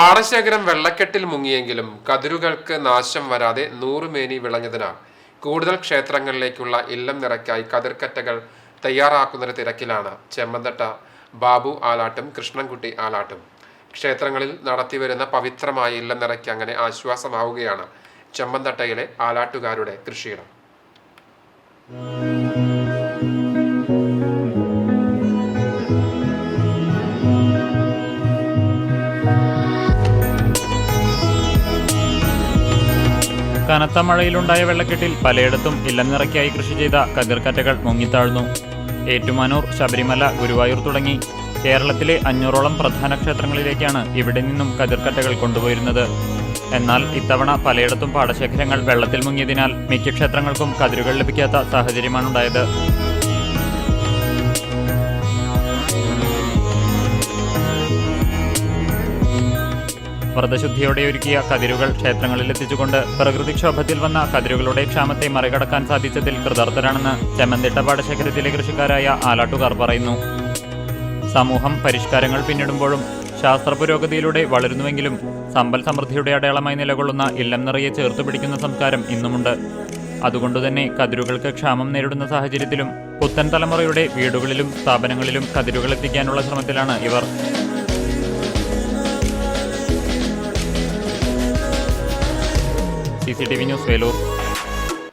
പാടശേഖരം വെള്ളക്കെട്ടിൽ മുങ്ങിയെങ്കിലും കതിരുകൾക്ക് നാശം വരാതെ നൂറുമേനി വിളഞ്ഞതിനാൽ കൂടുതൽ ക്ഷേത്രങ്ങളിലേക്കുള്ള ഇല്ലം നിറയ്ക്കായി കതിർക്കറ്റകൾ തയ്യാറാക്കുന്നതിന് തിരക്കിലാണ് ചെമ്മന്തട്ട ബാബു ആലാട്ടും കൃഷ്ണൻകുട്ടി ആലാട്ടും. ക്ഷേത്രങ്ങളിൽ നടത്തിവരുന്ന പവിത്രമായ ഇല്ലം നിറയ്ക്ക് അങ്ങനെ ആശ്വാസമാവുകയാണ് ചെമ്മന്തട്ടയിലെ ആലാട്ടുകാരുടെ കൃഷിയിടം. കനത്ത മഴയിലുണ്ടായ വെള്ളക്കെട്ടിൽ പലയിടത്തും ഇലനിറയ്ക്കായി കൃഷി ചെയ്ത കതിർക്കറ്റകൾ മുങ്ങിത്താഴ്ന്നു. ഏറ്റുമാനൂർ ശബരിമല ഗുരുവായൂർ തുടങ്ങി കേരളത്തിലെ അഞ്ഞൂറോളം പ്രധാന ക്ഷേത്രങ്ങളിലേക്കാണ് ഇവിടെ നിന്നും കതിർക്കറ്റകൾ കൊണ്ടുപോയിരുന്നത്. എന്നാൽ ഇത്തവണ പലയിടത്തും പാടശേഖരങ്ങൾ വെള്ളത്തിൽ മുങ്ങിയതിനാൽ മിക്ക ക്ഷേത്രങ്ങൾക്കും കതിരുകൾ ലഭിക്കാത്ത സാഹചര്യമാണുണ്ടായത്. വ്രതശുദ്ധിയോടെ ഒരുക്കിയ കതിരുകൾ ക്ഷേത്രങ്ങളിൽ എത്തിച്ചുകൊണ്ട് പ്രകൃതിക്ഷോഭത്തിൽ വന്ന കതിരുകളുടെ ക്ഷാമത്തെ മറികടക്കാൻ സാധിച്ചതിൽ കൃതാർത്ഥരാണെന്ന് ചെമ്മന്തിട്ട പാടശേഖരത്തിലെ കൃഷിക്കാരായ ആലാട്ടുകാർ പറയുന്നു. സമൂഹം പരിഷ്കാരങ്ങൾ പിന്നിടുമ്പോഴും ശാസ്ത്ര പുരോഗതിയിലൂടെ വളരുന്നുവെങ്കിലും സമ്പൽ സമൃദ്ധിയുടെ അടയാളമായി നിലകൊള്ളുന്ന ഇല്ലം നിറയെ ചേർത്ത് പിടിക്കുന്ന സംസ്കാരം ഇന്നുമുണ്ട്. അതുകൊണ്ടുതന്നെ കതിരുകൾക്ക് ക്ഷാമം നേരിടുന്ന സാഹചര്യത്തിലും പുത്തൻ തലമുറയുടെ വീടുകളിലും സ്ഥാപനങ്ങളിലും കതിരുകൾ എത്തിക്കാനുള്ള ശ്രമത്തിലാണ് ഇവർ. 17 Viños Velo